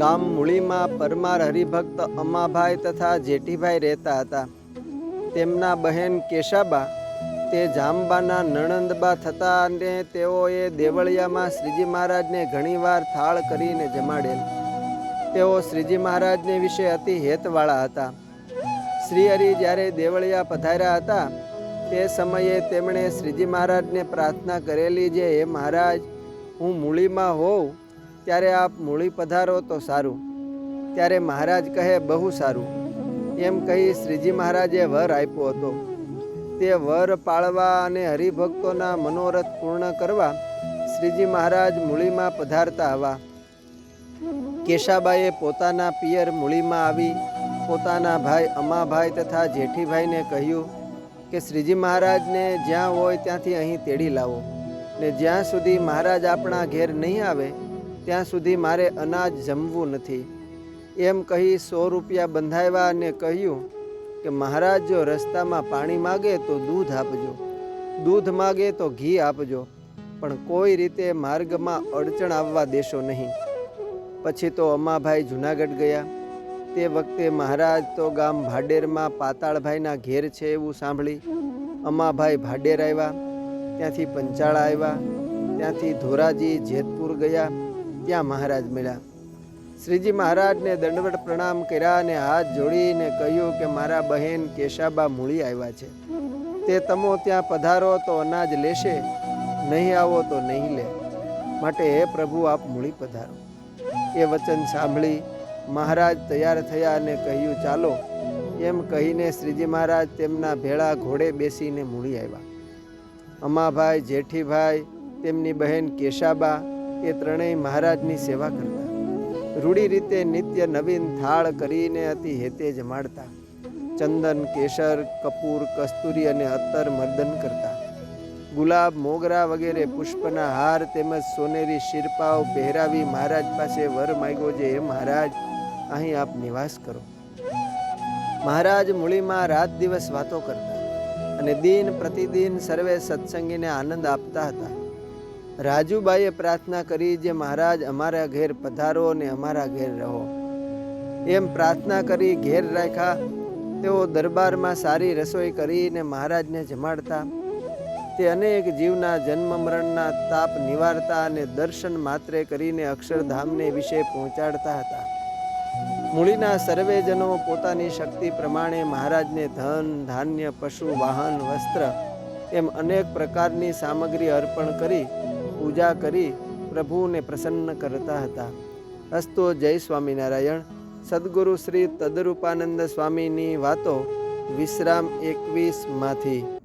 ગામ મૂળીમાં પરમાર હરિભક્ત અમાભાઈ તથા જેઠીભાઈ રહેતા હતા. તેમના બહેન કેશાબા, તે જામબાના નણંદબા થતા અને તેઓએ દેવળિયામાં શ્રીજી મહારાજને ઘણીવાર થાળ કરીને જમાડેલ. તેઓ શ્રીજી મહારાજને વિશે અતિ હેતવાળા હતા. શ્રી હરિ જ્યારે દેવળિયા પધાર્યા હતા, તે સમયે તેમણે શ્રીજી મહારાજને પ્રાર્થના કરેલી જે, હે મહારાજ, હું મૂળીમાં હોઉં ત્યારે આપ મૂળી પધારો તો સારું. ત્યારે મહારાજ કહે, બહુ સારું. એમ કહી શ્રીજી મહારાજે વર આપ્યો હતો. તે વર પાળવા અને હરિભક્તોના મનોરથ પૂર્ણ કરવા શ્રીજી મહારાજ મૂળીમાં પધારતા આવા. કેશાબાએ પોતાના પિયર મૂળીમાં આવી પોતાના ભાઈ અમાભાઈ તથા જેઠીભાઈને કહ્યું કે, શ્રીજી મહારાજને જ્યાં હોય ત્યાંથી અહીં તેડી લાવો ને જ્યાં સુધી મહારાજ આપણા ઘેર નહીં આવે ત્યાં સુધી મારે અનાજ જમવું નથી. એમ કહી સો રૂપિયા બંધાવ્યા અને કહ્યું કે મહારાજ જો રસ્તામાં પાણી માગે તો દૂધ આપજો. દૂધ માગે તો ઘી આપજો. પણ કોઈ રીતે માર્ગમાં અડચણ આવવા દેશો નહીં. પછી તો અમાભાઈ જુનાગઢ ગયા. તે વખતે મહારાજ તો ગામ ભાડેરમાં પાતાળભાઈના ઘેર છે એવું સાંભળી અમાભાઈ ભાડેર આવ્યા. ત્યાંથી પંચાળા આવ્યા. ત્યાંથી ધોરાજી જેતપુર ગયા. ત્યાં મહારાજ મળ્યા. શ્રીજી મહારાજને દંડવટ પ્રણામ કર્યા અને હાથ જોડીને કહ્યું કે મારા બહેન કેશાબા મૂળી આવ્યા છે. તે તમો ત્યાં પધારો તો અનાજ લેશે, નહીં આવો તો નહીં લે. માટે હે પ્રભુ, આપ મૂળી પધારો. એ વચન સાંભળી મહારાજ તૈયાર થયા અને કહ્યું, ચાલો. એમ કહીને શ્રીજી મહારાજ તેમના ભેળા ઘોડે બેસીને મૂળી આવ્યા. અમાભાઈ, જેઠીભાઈ, તેમની બહેન કેશાબા એ ત્રણેય મહારાજની સેવા કરતા. રૂઢી રીતે નિત્ય નવીન થાળ કરીને અતિ હેતે જમાડતા ચંદન, કેસર, કપૂર, કસ્તુરી અને અત્તર મર્દન કરતા. ગુલાબ, મોગરા વગેરે પુષ્પના હાર તેમજ સોનેરી શિરપાવ પહેરાવી મહારાજ પાસે વર માગ્યો જે, હે મહારાજ, અહીં આપ નિવાસ કરો. મહારાજ મૂળીમાં રાત દિવસ વાતો કરતા અને દિન પ્રતિદિન સર્વે સત્સંગીને આનંદ આપતા હતા. રાજુબાઈએ પ્રાર્થના કરી જે મહારાજ, અમારા ઘેર પધારો અને અમારા ઘેર રહો. એમ પ્રાર્થના કરી ઘેર રાખ્યા. તેઓ દરબારમાં સારી રસોઈ કરીને મહારાજને જમાડતા. તે અનેક જીવના જન્મ મરણના તાપ નિવારતા અને દર્શન માત્રે કરીને અક્ષરધામને વિશે પહોંચાડતા હતા. મૂળીના સર્વેજનો પોતાની શક્તિ પ્રમાણે મહારાજને ધન, ધાન્ય, પશુ, વાહન, વસ્ત્ર એમ અનેક પ્રકારની સામગ્રી અર્પણ કરી પૂજા કરી પ્રભુને પ્રસન્ન કરતા હતા. અસ્તો જય સ્વામિનારાયણ. સદગુરુ શ્રી તદરૂપાનંદ સ્વામીની વાતો વિશ્રામ એકવીસમાંથી.